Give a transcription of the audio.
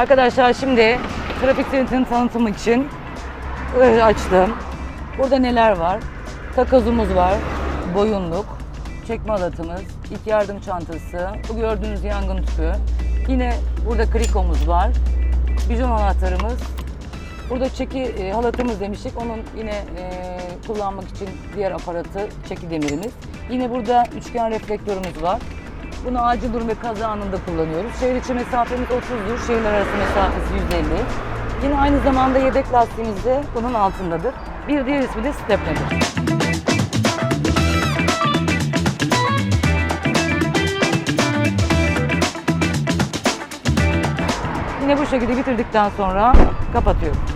Arkadaşlar şimdi trafik senetini tanıtım için açtım. Burada neler var? Takozumuz var, boyunluk, çekme alatımız, ilk yardım çantası, bu gördüğünüz yangın tüpü. Yine burada krikomuz var, bijon anahtarımız. Burada çeki e, halatımız demiştik. Onun yine e, kullanmak için diğer aparatı çeki demirimiz. Yine burada üçgen reflektörümüz var. Bunu acil durum ve kaza anında kullanıyoruz. Şehir içi mesafemiz 30'dur, şehirler arası mesafesi 150. Yine aynı zamanda yedek lastiğimiz de bunun altındadır. Bir diğer ismi de stepnedir. Yine bu şekilde bitirdikten sonra kapatıyorum.